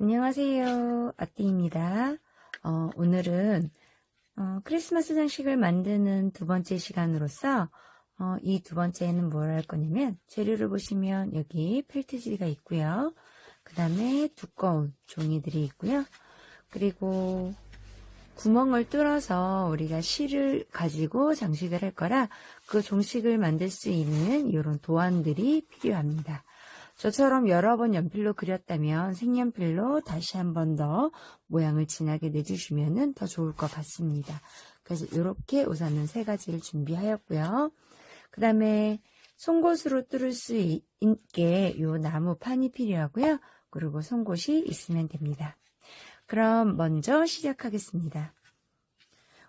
안녕하세요. 아띠입니다. 어, 오늘은 어, 크리스마스 장식을 만드는 두 번째 시간으로서 어, 이 두 번째에는 뭘 할 거냐면 재료를 보시면 여기 펠트지가 있고요. 그 다음에 두꺼운 종이들이 있고요. 그리고 구멍을 뚫어서 우리가 실을 가지고 장식을 할 거라 그 종식을 만들 수 있는 이런 도안들이 필요합니다. 저처럼 여러 번 연필로 그렸다면 색연필로 다시 한 번 더 모양을 진하게 내주시면 더 좋을 것 같습니다. 그래서 이렇게 우선은 세 가지를 준비하였고요. 그 다음에 송곳으로 뚫을 수 있게 이 나무 판이 필요하고요. 그리고 송곳이 있으면 됩니다. 그럼 먼저 시작하겠습니다.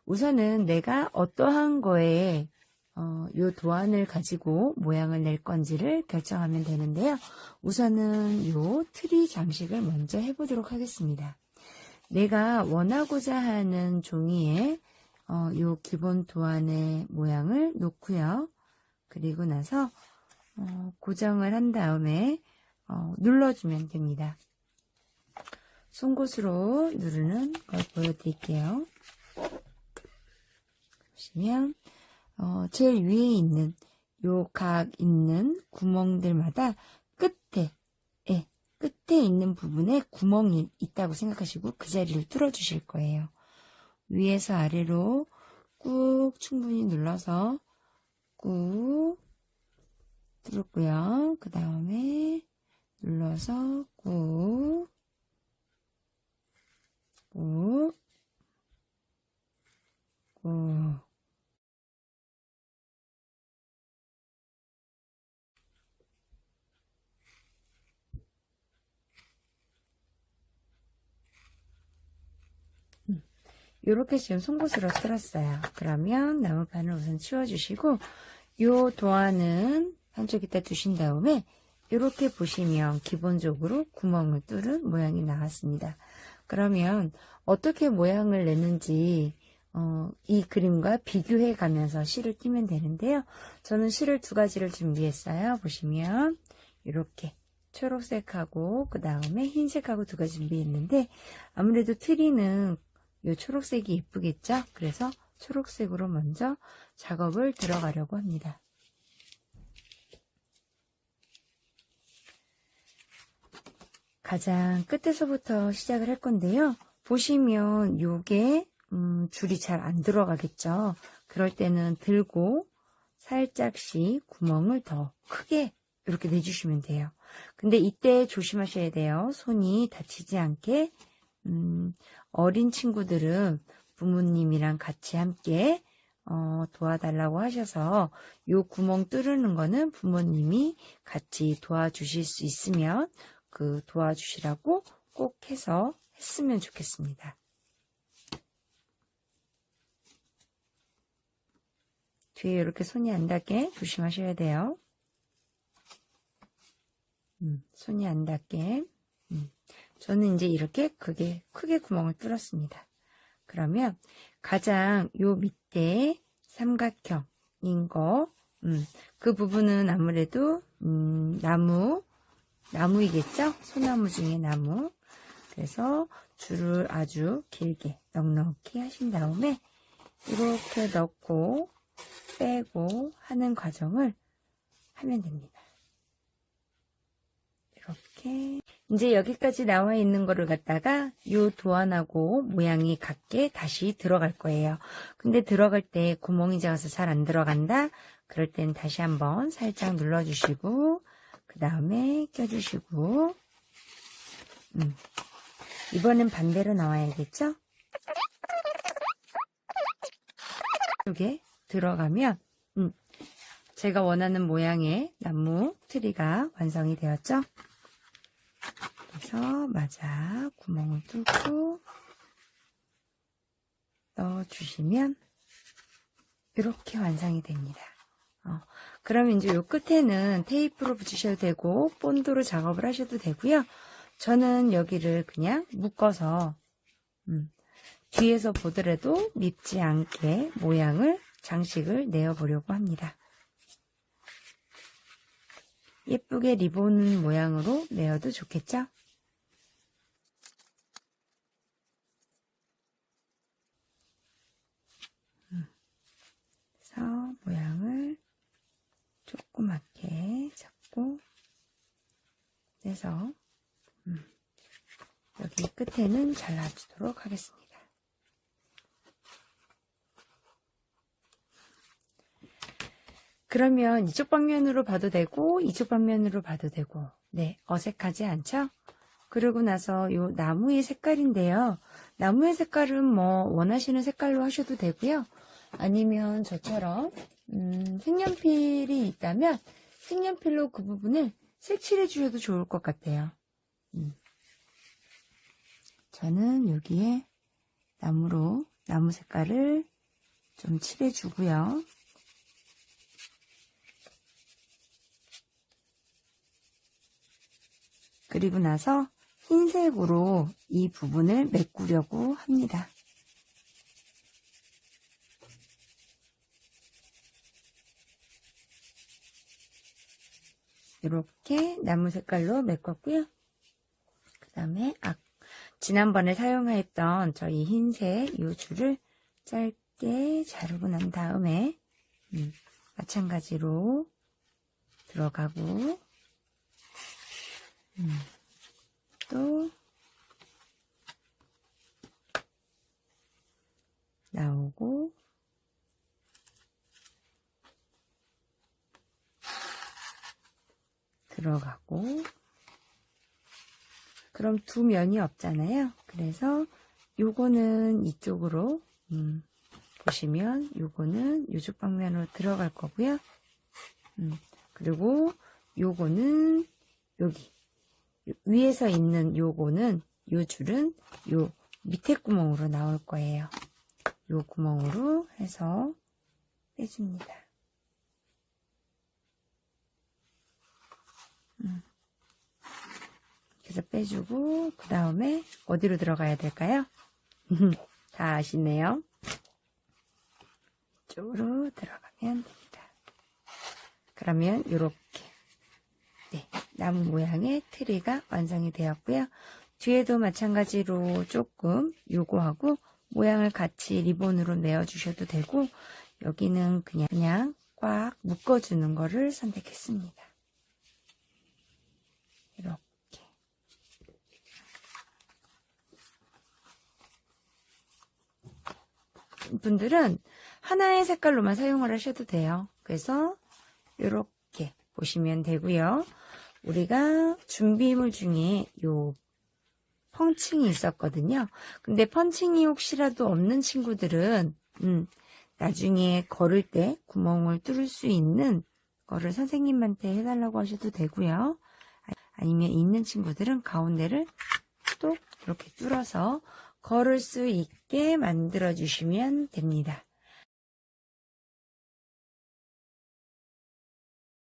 우선은 내가 어떠한 거에 어, 요 도안을 가지고 모양을 낼 건지를 결정하면 되는데요. 우선은 요 트리 장식을 먼저 해보도록 하겠습니다. 내가 원하고자 하는 종이에 어, 요 기본 도안의 모양을 놓고요. 그리고 나서 어, 고정을 한 다음에 어, 눌러주면 됩니다. 송곳으로 누르는 걸 보여드릴게요. 보시면 어, 제일 위에 있는 요 각 있는 구멍들마다 끝에 예, 끝에 있는 부분에 구멍이 있다고 생각하시고 그 자리를 뚫어 주실 거예요. 위에서 아래로 꾹 충분히 눌러서 꾹 뚫었고요. 그 다음에 눌러서 꾹 꾹, 꾹. 이렇게 지금 송곳으로 쓸었어요. 그러면 나무판을 우선 치워주시고 요 도안은 한쪽에다 두신 다음에 이렇게 보시면 기본적으로 구멍을 뚫은 모양이 나왔습니다. 그러면 어떻게 모양을 내는지 어, 이 그림과 비교해 가면서 실을 끼면 되는데요. 저는 실을 두 가지를 준비했어요. 보시면 이렇게 초록색하고 그 다음에 흰색하고 두 가지 준비했는데 아무래도 트리는 이 초록색이 예쁘겠죠? 그래서 초록색으로 먼저 작업을 들어가려고 합니다. 가장 끝에서부터 시작을 할 건데요. 보시면 요게 음, 줄이 잘 안 들어가겠죠. 그럴 때는 들고 살짝씩 구멍을 더 크게 이렇게 내주시면 돼요. 근데 이때 조심하셔야 돼요. 손이 다치지 않게 음, 어린 친구들은 부모님이랑 같이 함께 어, 도와달라고 하셔서 요 구멍 뚫는 거는 부모님이 같이 도와주실 수 있으면 그 도와주시라고 꼭 해서 했으면 좋겠습니다. 뒤에 이렇게 손이 안 닿게 조심하셔야 돼요. 음, 손이 안 닿게. 음, 저는 이제 이렇게 크게, 크게 구멍을 뚫었습니다. 그러면 가장 요 밑에 삼각형인 거, 음, 그 부분은 아무래도, 음, 나무, 나무이겠죠? 소나무 중에 나무. 그래서 줄을 아주 길게 넉넉히 하신 다음에 이렇게 넣고 빼고 하는 과정을 하면 됩니다. 이렇게 이제 여기까지 나와 있는 거를 갖다가 요 도안하고 모양이 같게 다시 들어갈 거예요. 근데 들어갈 때 구멍이 작아서 잘 안 들어간다? 그럴 땐 다시 한번 살짝 눌러주시고 그 다음에 껴주시고 음. 이번엔 반대로 나와야겠죠? 이게 들어가면 음. 제가 원하는 모양의 나무 트리가 완성이 되었죠? 그래서 맞아 구멍을 뚫고 넣어주시면 이렇게 완성이 됩니다. 어, 그럼 이제 요 끝에는 테이프로 붙이셔도 되고 본드로 작업을 하셔도 되고요. 저는 여기를 그냥 묶어서 음, 뒤에서 보더라도 밉지 않게 모양을 장식을 내어 보려고 합니다. 예쁘게 리본 모양으로 내어도 좋겠죠? 음. 그래서 모양을 조그맣게 잡고 그래서 음, 여기 끝에는 잘라주도록 하겠습니다. 그러면 이쪽 방면으로 봐도 되고 이쪽 방면으로 봐도 되고 네 어색하지 않죠? 그러고 나서 요 나무의 색깔인데요. 나무의 색깔은 뭐 원하시는 색깔로 하셔도 되고요. 아니면 저처럼 음, 색연필이 있다면 색연필로 그 부분을 색칠해 주셔도 좋을 것 같아요. 음. 저는 여기에 나무로 나무 색깔을 좀 칠해 주고요. 그리고 나서 흰색으로 이 부분을 메꾸려고 합니다. 이렇게 나무 색깔로 메꿨고요. 그 다음에 아, 지난번에 사용했던 저희 흰색 이 줄을 짧게 자르고 난 다음에 음, 마찬가지로 들어가고 음, 또 나오고 들어가고 그럼 두 면이 없잖아요. 그래서 요거는 이쪽으로 음, 보시면 요거는 요쪽 방면으로 들어갈 거고요. 음, 그리고 요거는 여기 위에서 있는 요거는 요 줄은 요 밑에 구멍으로 나올 거예요. 요 구멍으로 해서 빼줍니다. 음. 그래서 빼주고 그 다음에 어디로 들어가야 될까요? 다 아시네요. 이쪽으로 들어가면 됩니다. 그러면 이렇게 네, 나무 모양의 트리가 완성이 되었고요. 뒤에도 마찬가지로 조금 요거하고 모양을 같이 리본으로 내어주셔도 되고 여기는 그냥 그냥 꽉 묶어주는 거를 선택했습니다. 이렇게 분들은 하나의 색깔로만 사용을 하셔도 돼요. 그래서 이렇게 보시면 되고요. 우리가 준비물 중에 요 펑칭이 있었거든요. 근데 펀칭이 혹시라도 없는 친구들은 음, 나중에 걸을 때 구멍을 뚫을 수 있는 거를 선생님한테 해달라고 하셔도 되고요. 아니면 있는 친구들은 가운데를 또 이렇게 뚫어서 걸을 수 있게 만들어 주시면 됩니다.